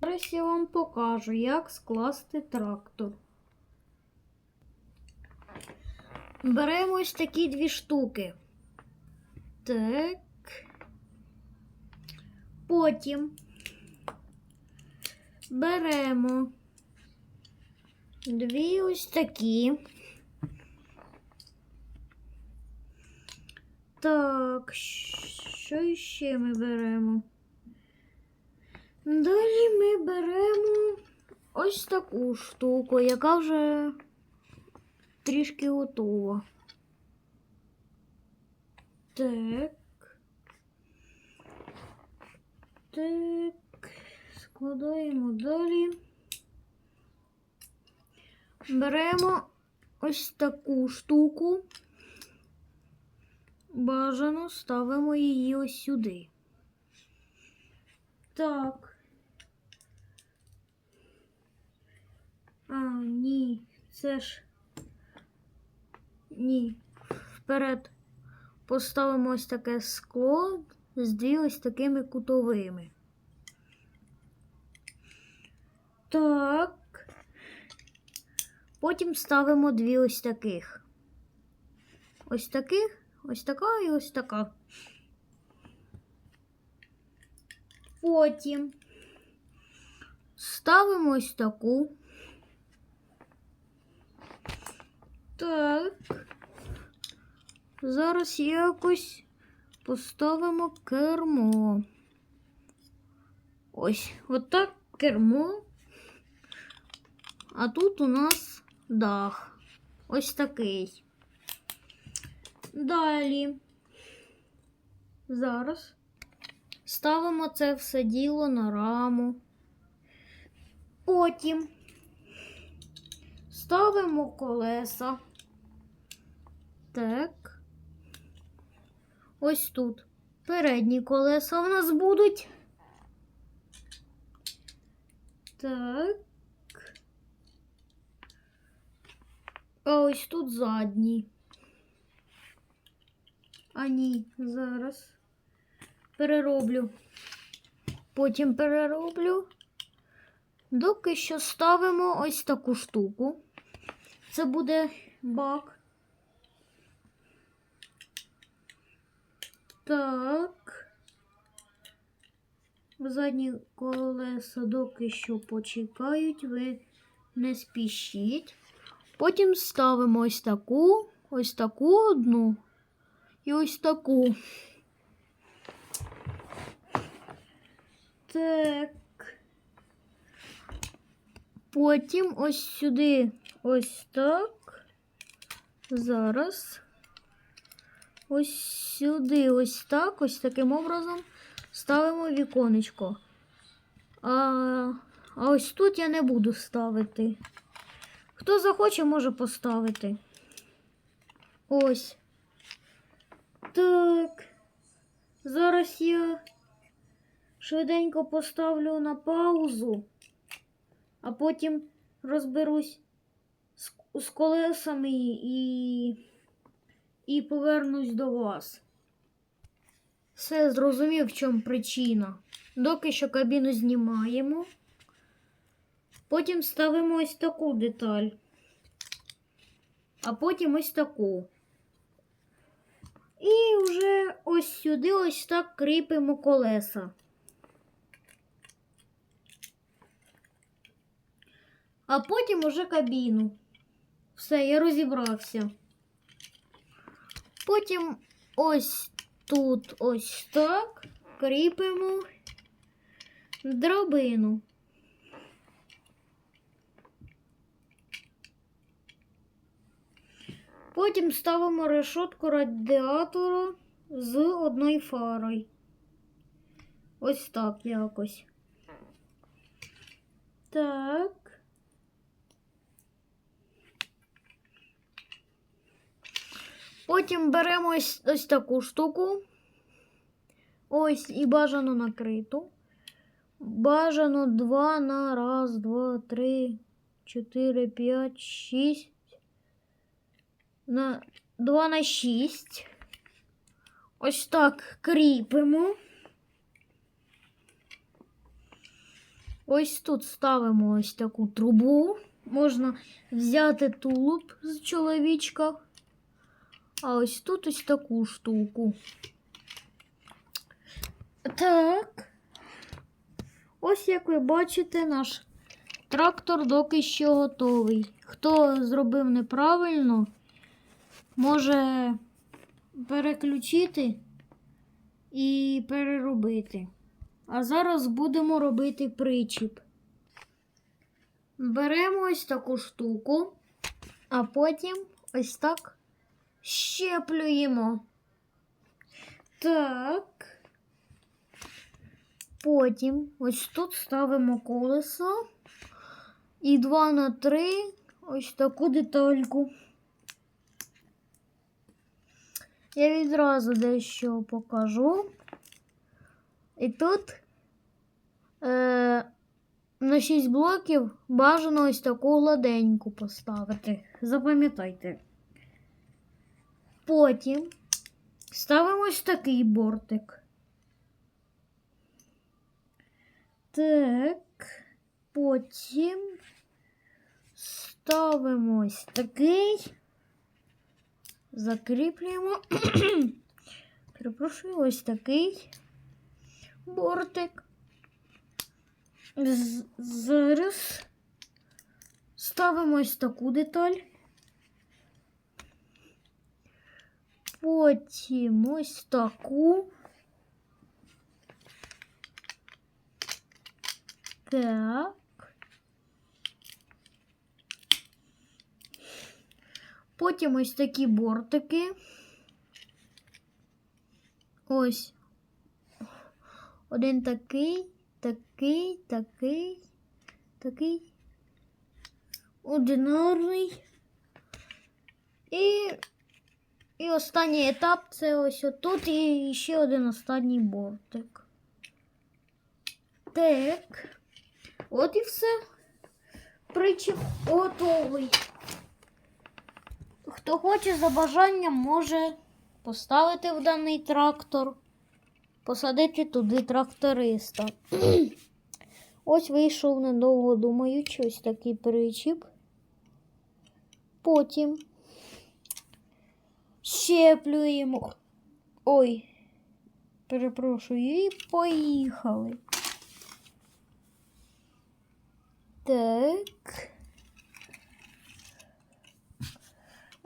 Зараз я вам покажу, як скласти трактор. Беремо ось такі дві штуки. Так. Потім беремо дві ось такі. Так, що ще ми беремо? Далі ми беремо ось таку штуку, яка вже трішки готова. Так. Так, складаємо далі. Беремо ось таку штуку. Бажано ставимо її ось сюди. Так. А, ні, це ж. Ні. Вперед поставимо ось таке скло з дві ось такими кутовими. Так. Потім ставимо дві ось таких. Ось таких, ось така і ось така. Потім ставимо ось таку. Так. Зараз якось поставимо кермо. Ось, отак кермо. А тут у нас дах. Ось такий. Далі. Зараз ставимо це все діло на раму. Потім ставимо колеса. Так. Ось тут. Передні колеса у нас будуть. Так. А ось тут задні. А ні, зараз перероблю. Потім перероблю. Доки що ставимо ось таку штуку. Це буде бак. Так. Задні колеса доки що почекають, ви не спішіть. Потім ставимо ось таку, ось таку одну і ось таку. Так. Потім ось сюди ось так. Зараз. Ось сюди, ось так, ось таким образом ставимо віконечко. А, а ось тут я не буду ставити. Хто захоче, може поставити. Ось. Так. Зараз я швиденько поставлю на паузу, а потім розберусь з, з колесами і, і повернусь до вас. Все зрозумів, в чому причина. Доки що кабіну знімаємо. Потім ставимо ось таку деталь. А потім ось таку. І вже ось сюди ось так кріпимо колеса. А потім уже кабіну. Все, я розібрався. Потім ось тут ось так кріпимо драбину. Потім ставимо решетку радіатора з одною фарою. Ось так якось. Так. Потім беремо ось, ось таку штуку. Ось і бажано накриту. Бажано два на раз, два, три, чотири, п'ять, шість. На 2 на 6. Ось так кріпимо. Ось тут ставимо ось таку трубу. Можна взяти тулуб з чоловічка. А ось тут ось таку штуку. Так. Ось як ви бачите, наш трактор доки що готовий. Хто зробив неправильно, може переключити і переробити. А зараз будемо робити причіп. Беремо ось таку штуку, а потім ось так щеплюємо. Так. Потім ось тут ставимо колесо і 2 на 3 ось таку детальку. Я відразу дещо покажу. І тут е, на 6 блоків бажано ось таку гладеньку поставити. Запам'ятайте. Потім ставимо ось такий бортик. Так, потім ставимо ось такий. Закріплюємо. Перепрошую, ось такий бортик. Зараз ставимо ось таку деталь. Потім ось таку. Так. Потім ось такі бортики. Ось. Один такий, такий, такий, такий. Одинарний. І, і останній етап це ось отут і ще один останній бортик. Так. От і все. Причіп готовий. Хто хоче за бажанням, може поставити в даний трактор, посадити туди тракториста. Ось вийшов недовго думаючи, ось такий причіп. Потім щеплюємо. Ой, перепрошую, і поїхали. Так.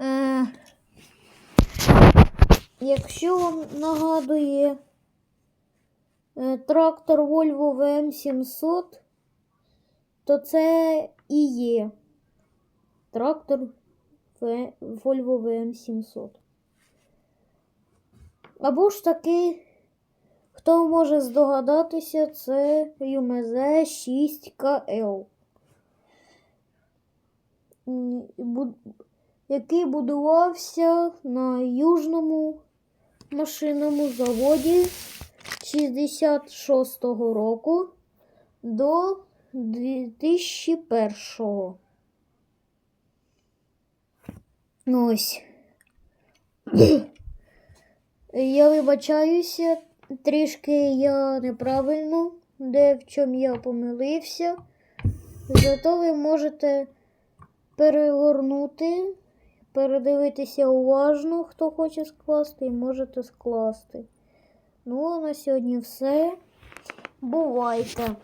Е, якщо вам нагадує е, трактор Volvo VM700, то це і є трактор Volvo VM700. Або ж таки, хто може здогадатися, це UMZ 6KL. Який будувався на Южному машинному заводі 66-го року до 2001-го. Ось. Я вибачаюся, трішки я неправильно, де в чому я помилився. Зато ви можете перегорнути, передивитися уважно, хто хоче скласти, і можете скласти. Ну, а на сьогодні все. Бувайте!